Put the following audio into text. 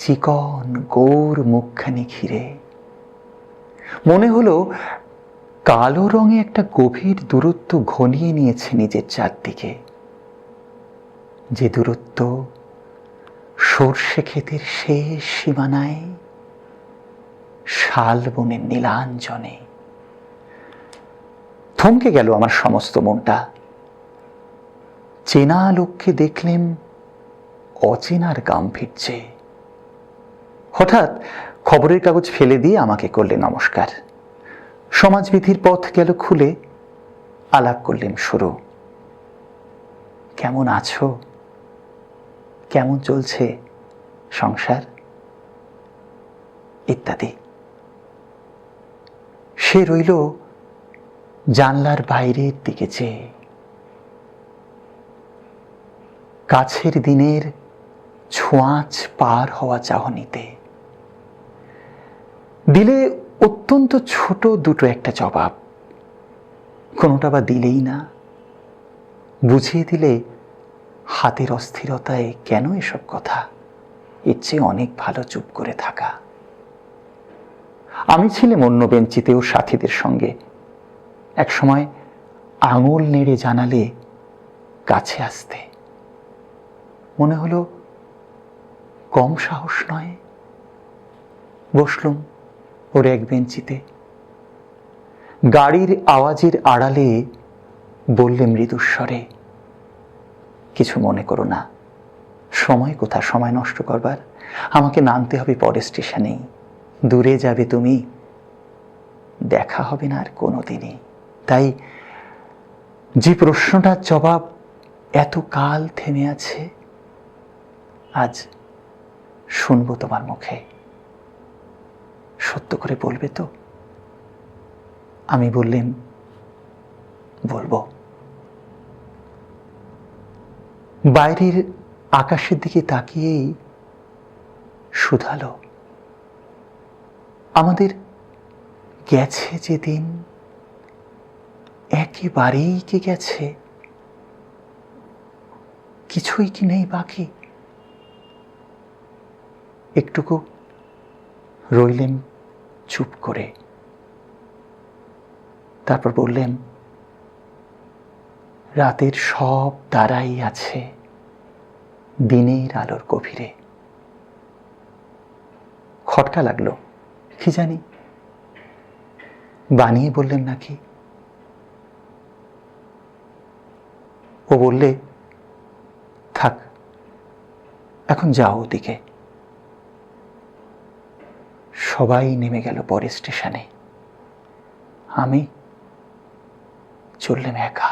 চিকন গোর মুখখানি ঘিরে। মনে হলো কালো রঙে একটা গভীর দূরত্ব ঘনিয়ে নিয়েছে নিজের চারদিকে। যে দূরত্ব সর্ষে ক্ষেতের শেষ সীমানায় শাল বনের নীলাঞ্জনে। থমকে গেল আমার সমস্ত মনটা। চেনা লোককে দেখলেন অচেনার গাম ফিরছে হঠাৎ খবরের কাগজ ফেলে দিয়ে আমাকে করলে নমস্কার। সমাজবিধির পথ গেল খুলে, আলাপ করলেন শুরু। কেমন আছো? কেমন চলছে সংসার? ইত্যাদি। সে রইল জানলার বাইরের দিকে চেয়ে। কাছের দিনের ছোঁয়াচ পার হওয়া চাহনিতে। দিলে অত্যন্ত ছোট দুটো একটা জবাব। কোনোটা বা দিলেই না। বুঝিয়ে দিলে হাতের অস্থিরতায় কেন এসব কথা? চেয়ে অনেক ভালো চুপ করে থাকা। আমি ছিলাম অন্য বেঞ্চিতে বেঞ্চিতেও সাথীদের সঙ্গে। একসময় আঙুল নেড়ে জানালে কাছে আসতে। মনে হলো, কম সাহস নয়। বসলুম। ওর এক বেঞ্চিতে। গাড়ির আওয়াজের আড়ালে বললে মৃদুস্বরে, কিছু মনে করো না। সময় কোথা সময় নষ্ট করবার। আমাকে নামতে হবে পরের স্টেশনেই। দূরে যাবে তুমি। দেখা হবে না আর কোনো দিনই তাই যে প্রশ্নটার জবাব এত কাল থেমে আছে, আজ শুনব তোমার মুখে। সত্য করে বলবে তো? আমি বললেন, বলব। বাইরের আকাশের দিকে তাকিয়েই শুধালো। আমাদের গেছে যেদিন একেবারেই কি গেছে? কিছুই কি নেই বাকি? একটুকু রইলেন চুপ করে। তারপর বললেন, রাতের সব তারাই আছে দিনের আলোর গভীরে। খটকা লাগল, কি জানি? বানিয়ে বললেন নাকি? ও বললে, থাক, এখন যাও ওদিকে। সবাই নেমে গেল পরে স্টেশনে। আমি চললাম একা।